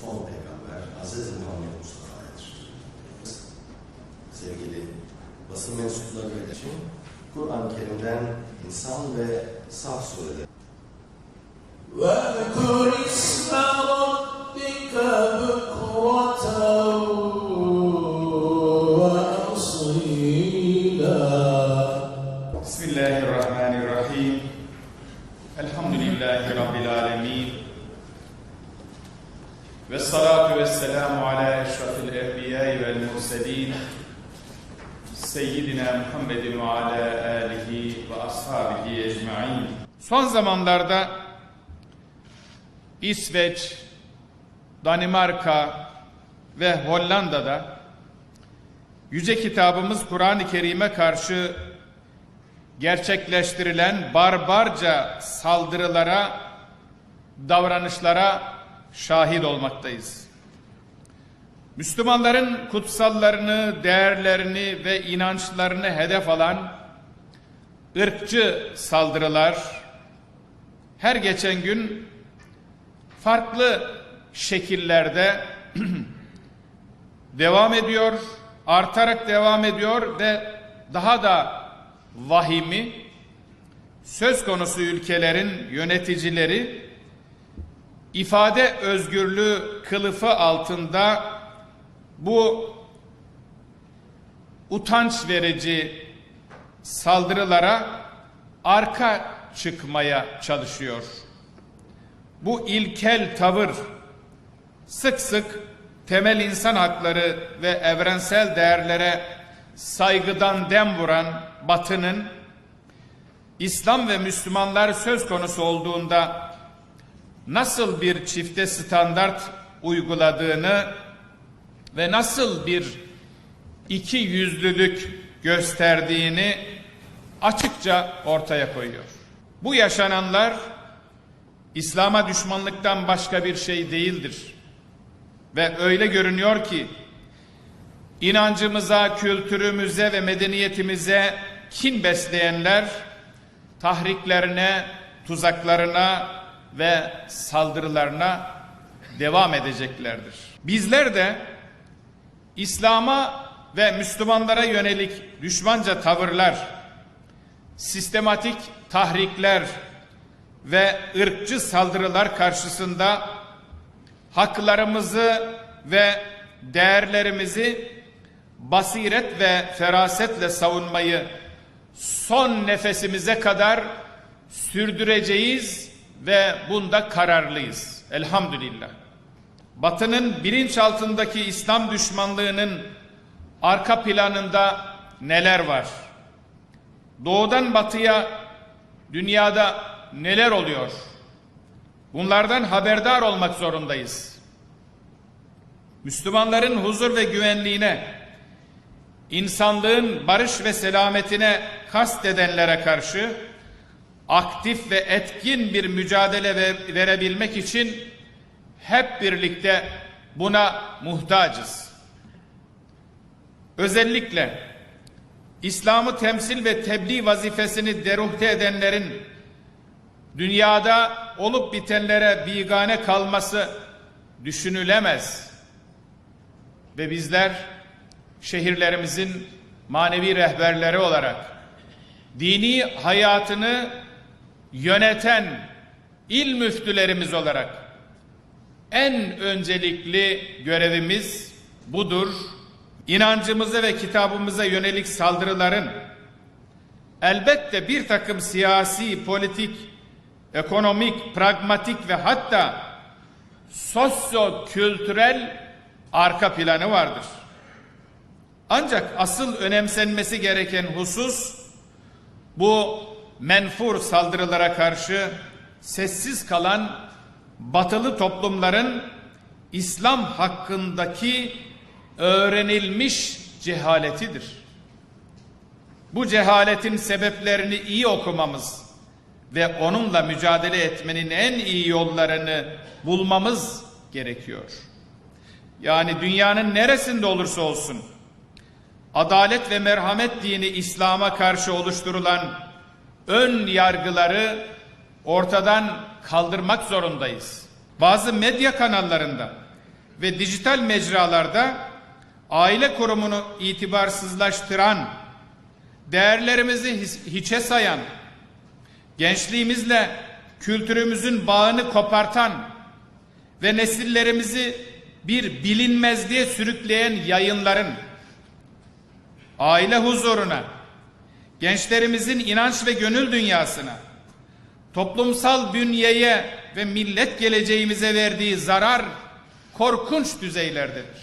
son peygamber Hz. Muhammed Mustafa'yadır. Sevgili basın mensupları için şey, Kur'an-ı Kerim'den insan ve saf sureler. وَاذْكُرِ اسْمَ رَبِّكَ بُكْرَةً salatu ve selamu ala eşrafil enbiyayı vel murselin Seyyidina Muhammedin ve ala alihi ve ashabihi ecmain. Son zamanlarda İsveç, Danimarka ve Hollanda'da Yüce kitabımız Kur'an-ı Kerim'e karşı gerçekleştirilen barbarca saldırılara, davranışlara şahit olmaktayız. Müslümanların kutsallarını, değerlerini ve inançlarını hedef alan ırkçı saldırılar her geçen gün farklı şekillerde devam ediyor, artarak devam ediyor ve daha da vahimi söz konusu ülkelerin yöneticileri ifade özgürlüğü kılıfı altında bu utanç verici saldırılara arka çıkmaya çalışıyor. Bu ilkel tavır sık sık temel insan hakları ve evrensel değerlere saygıdan dem vuran Batı'nın İslam ve Müslümanlar söz konusu olduğunda nasıl bir çifte standart uyguladığını ve nasıl bir iki yüzlülük gösterdiğini açıkça ortaya koyuyor. Bu yaşananlar İslam'a düşmanlıktan başka bir şey değildir. Ve öyle görünüyor ki inancımıza, kültürümüze ve medeniyetimize kin besleyenler tahriklerine, tuzaklarına ve saldırılarına devam edeceklerdir. Bizler de İslam'a ve Müslümanlara yönelik düşmanca tavırlar, sistematik tahrikler ve ırkçı saldırılar karşısında haklarımızı ve değerlerimizi basiret ve ferasetle savunmayı son nefesimize kadar sürdüreceğiz ve bunda kararlıyız. Elhamdülillah. Batı'nın bilinçaltındaki İslam düşmanlığının arka planında neler var? Doğudan batıya dünyada neler oluyor? Bunlardan haberdar olmak zorundayız. Müslümanların huzur ve güvenliğine, insanlığın barış ve selametine kast edenlere karşı aktif ve etkin bir mücadele ve- verebilmek için hep birlikte buna muhtacız. Özellikle İslam'ı temsil ve tebliğ vazifesini deruhte edenlerin dünyada olup bitenlere bigane kalması düşünülemez. Ve bizler şehirlerimizin manevi rehberleri olarak dini hayatını yöneten il müftülerimiz olarak en öncelikli görevimiz budur. İnancımıza ve kitabımıza yönelik saldırıların elbette bir takım siyasi, politik, ekonomik, pragmatik ve hatta sosyo-kültürel arka planı vardır. Ancak asıl önemsenmesi gereken husus bu menfur saldırılara karşı sessiz kalan batılı toplumların İslam hakkındaki öğrenilmiş cehaletidir. Bu cehaletin sebeplerini iyi okumamız ve onunla mücadele etmenin en iyi yollarını bulmamız gerekiyor. Yani dünyanın neresinde olursa olsun adalet ve merhamet dini İslam'a karşı oluşturulan ön yargıları ortadan kaldırmak zorundayız. Bazı medya kanallarında ve dijital mecralarda aile kurumunu itibarsızlaştıran değerlerimizi hiçe sayan, gençliğimizle kültürümüzün bağını kopartan ve nesillerimizi bir bilinmezliğe sürükleyen yayınların aile huzuruna, gençlerimizin inanç ve gönül dünyasına, toplumsal bünyeye ve millet geleceğimize verdiği zarar korkunç düzeylerdedir.